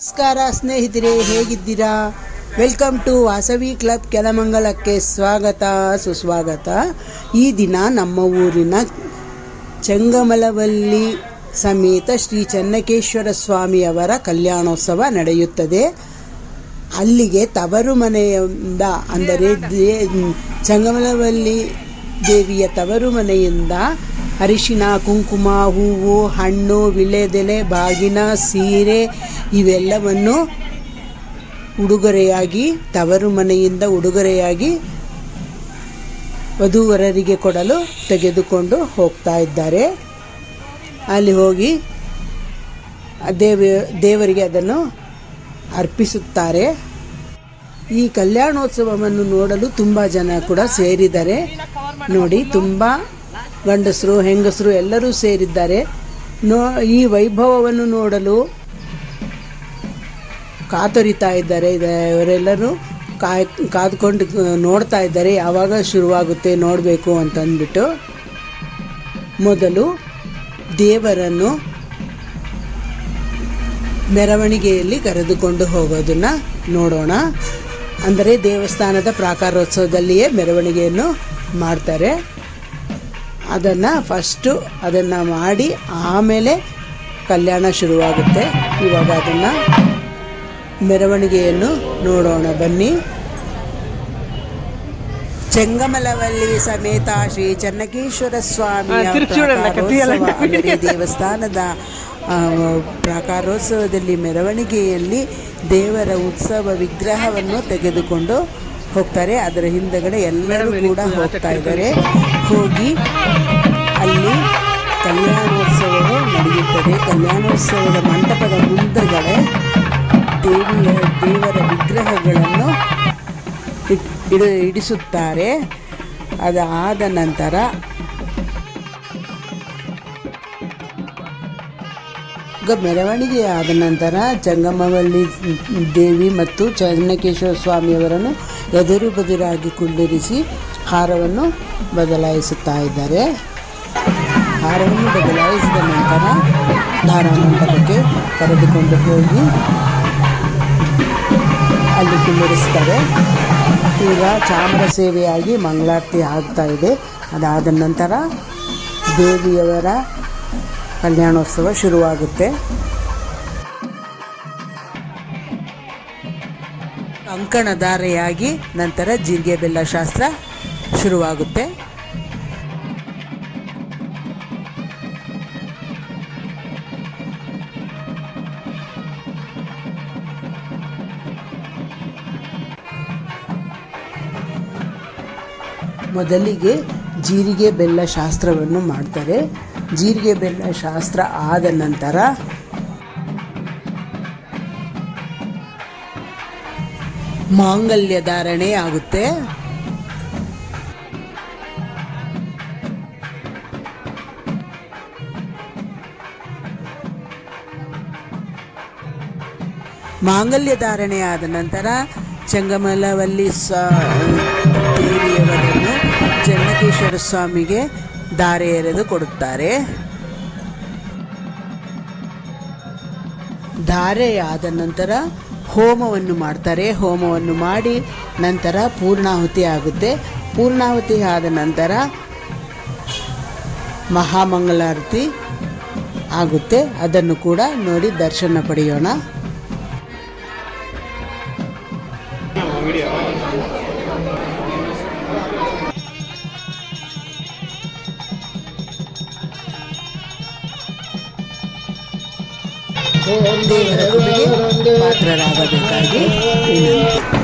ನಮಸ್ಕಾರ ಸ್ನೇಹಿತರೆ, ಹೇಗಿದ್ದೀರಾ? ವೆಲ್ಕಮ್ ಟು ವಾಸವಿ ಕ್ಲಬ್ ಕೆಲಮಂಗಲಕ್ಕೆ ಸ್ವಾಗತ, ಸುಸ್ವಾಗತ. ಈ ದಿನ ನಮ್ಮ ಊರಿನ ಚಂಗಮಲವಲ್ಲಿ ಸಮೇತ ಶ್ರೀ ಚನ್ನಕೇಶ್ವರ ಸ್ವಾಮಿಯವರ ಕಲ್ಯಾಣೋತ್ಸವ ನಡೆಯುತ್ತದೆ. ಅಲ್ಲಿಗೆ ತವರು ಮನೆಯಿಂದ, ಅಂದರೆ ದೇ ಚಂಗಮಲವಲ್ಲಿ ದೇವಿಯ ತವರು ಮನೆಯಿಂದ ಅರಿಶಿನ, ಕುಂಕುಮ, ಹೂವು, ಹಣ್ಣು, ವಿಳೆದೆಲೆ, ಬಾಗಿನ, ಸೀರೆ ಇವೆಲ್ಲವನ್ನು ಉಡುಗೊರೆಯಾಗಿ, ತವರು ಮನೆಯಿಂದ ಉಡುಗೊರೆಯಾಗಿ ವಧುವರರಿಗೆ ಕೊಡಲು ತೆಗೆದುಕೊಂಡು ಹೋಗ್ತಾ ಇದ್ದಾರೆ. ಅಲ್ಲಿ ಹೋಗಿ ದೇವ, ದೇವರಿಗೆ ಅದನ್ನು ಅರ್ಪಿಸುತ್ತಾರೆ. ಈ ಕಲ್ಯಾಣೋತ್ಸವವನ್ನು ನೋಡಲು ತುಂಬ ಜನ ಕೂಡ ಸೇರಿದ್ದಾರೆ. ನೋಡಿ, ತುಂಬ ಗಂಡಸರು, ಹೆಂಗಸರು ಎಲ್ಲರೂ ಸೇರಿದ್ದಾರೆ. ನೋ, ಈ ವೈಭವವನ್ನು ನೋಡಲು ಕಾತೊರಿತಾ ಇದ್ದಾರೆ. ಇದ- ಇವರೆಲ್ಲರೂ ಕಾಯ್, ಕಾದ್ಕೊಂಡು ನೋಡ್ತಾ ಇದ್ದಾರೆ. ಯಾವಾಗ ಶುರುವಾಗುತ್ತೆ ನೋಡಬೇಕು ಅಂತಂದ್ಬಿಟ್ಟು ಮೊದಲು ದೇವರನ್ನು ಮೆರವಣಿಗೆಯಲ್ಲಿ ಕರೆದುಕೊಂಡು ಹೋಗೋದನ್ನ ನೋಡೋಣ. ಅಂದರೆ ದೇವಸ್ಥಾನದ ಪ್ರಾಕಾರೋತ್ಸವದಲ್ಲಿಯೇ ಮೆರವಣಿಗೆಯನ್ನು ಮಾಡ್ತಾರೆ. ಅದನ್ನು ಫಸ್ಟು ಅದನ್ನು ಮಾಡಿ ಆಮೇಲೆ ಕಲ್ಯಾಣ ಶುರುವಾಗುತ್ತೆ. ಇವಾಗ ಅದನ್ನು ಮೆರವಣಿಗೆಯನ್ನು ನೋಡೋಣ ಬನ್ನಿ. ಚೆಂಗಮಲವಲ್ಲಿ ಸಮೇತ ಶ್ರೀ ಚನ್ನಕೇಶ್ವರ ಸ್ವಾಮಿ ದೇವಸ್ಥಾನದ ಪ್ರಾಕಾರೋತ್ಸವದಲ್ಲಿ ಮೆರವಣಿಗೆಯಲ್ಲಿ ದೇವರ ಉತ್ಸವ ವಿಗ್ರಹವನ್ನು ತೆಗೆದುಕೊಂಡು ಹೋಗ್ತಾರೆ. ಅದರ ಹಿಂದಗಡೆ ಎಲ್ಲರೂ ಕೂಡ ಹೋಗ್ತಾ ಇದ್ದಾರೆ. ಹೋಗಿ ಅಲ್ಲಿ ಕಲ್ಯಾಣೋತ್ಸವವು ನಡೆಯುತ್ತದೆ. ಕಲ್ಯಾಣೋತ್ಸವದ ಮಂಟಪದ ಮುಂದಗಡೆ ದೇವಿಯ, ದೇವರ ವಿಗ್ರಹಗಳನ್ನು ಇಡ, ಇಡಿಸುತ್ತಾರೆ. ಅದಾದ ನಂತರ ಮೆರವಣಿಗೆ ಆದ ನಂತರ ಜಂಗಮವಳ್ಳಿ ದೇವಿ ಮತ್ತು ಚೆನ್ನಕೇಶ್ವರ ಸ್ವಾಮಿಯವರನ್ನು ಎದುರು ಬದುರಾಗಿ ಕುಳ್ಳಿರಿಸಿ ಹಾರವನ್ನು ಬದಲಾಯಿಸುತ್ತಾ ಇದ್ದಾರೆ. ಹಾರವನ್ನು ಬದಲಾಯಿಸಿದ ನಂತರ ಧಾರಾಮಂಟಪಕ್ಕೆ ಕರೆದುಕೊಂಡು ಹೋಗಿ ಅಲ್ಲಿ ಕುಳ್ಳಿರಿಸ್ತಾರೆ ಈಗ ಚಾಮರ ಸೇವೆಯಾಗಿ ಮಂಗಳಾರತಿ ಆಗ್ತಾ ಇದೆ. ಅದಾದ ನಂತರ ದೇವಿಯವರ ಕಲ್ಯಾಣೋತ್ಸವ ಶುರುವಾಗುತ್ತೆ. ಕಂಕಣಧಾರೆಯಾಗಿ ನಂತರ ಜೀರಿಗೆ ಬೆಲ್ಲ ಶಾಸ್ತ್ರ ಶುರುವಾಗುತ್ತೆ. ಮೊದಲಿಗೆ ಜೀರಿಗೆ ಬೆಲ್ಲ ಶಾಸ್ತ್ರವನ್ನು ಮಾಡ್ತಾರೆ. ಜೀರಿಗೆ ಬೆಲ್ಲ ಶಾಸ್ತ್ರ ಆದ ನಂತರ ಮಾಂಗಲ್ಯ ಧಾರಣೆ ಆಗುತ್ತೆ. ಮಾಂಗಲ್ಯ ಧಾರಣೆ ಆದ ನಂತರ ಚಂಗಮಲವಲ್ಲಿ ಸ ದೇವಿಯವರನ್ನು ಚೆನ್ನಕೇಶ್ವರ ಸ್ವಾಮಿಗೆ ದಾರೆ ಎರೆದು ಕೊಡುತ್ತಾರೆ. ಧಾರೆ ಆದ ನಂತರ ಹೋಮವನ್ನು ಮಾಡ್ತಾರೆ. ಹೋಮವನ್ನು ಮಾಡಿ ನಂತರ ಪೂರ್ಣಾಹುತಿ ಆಗುತ್ತೆ. ಪೂರ್ಣಾಹುತಿ ಆದ ನಂತರ ಮಹಾಮಂಗಳಾರತಿ ಆಗುತ್ತೆ. ಅದನ್ನು ಕೂಡ ನೋಡಿ ದರ್ಶನ ಪಡೆಯೋಣ. ದೇವರ ಕೃಪೆಗೆ ಪಾತ್ರರಾಗಬೇಕಾಗಿ ವಿನಂತಿ.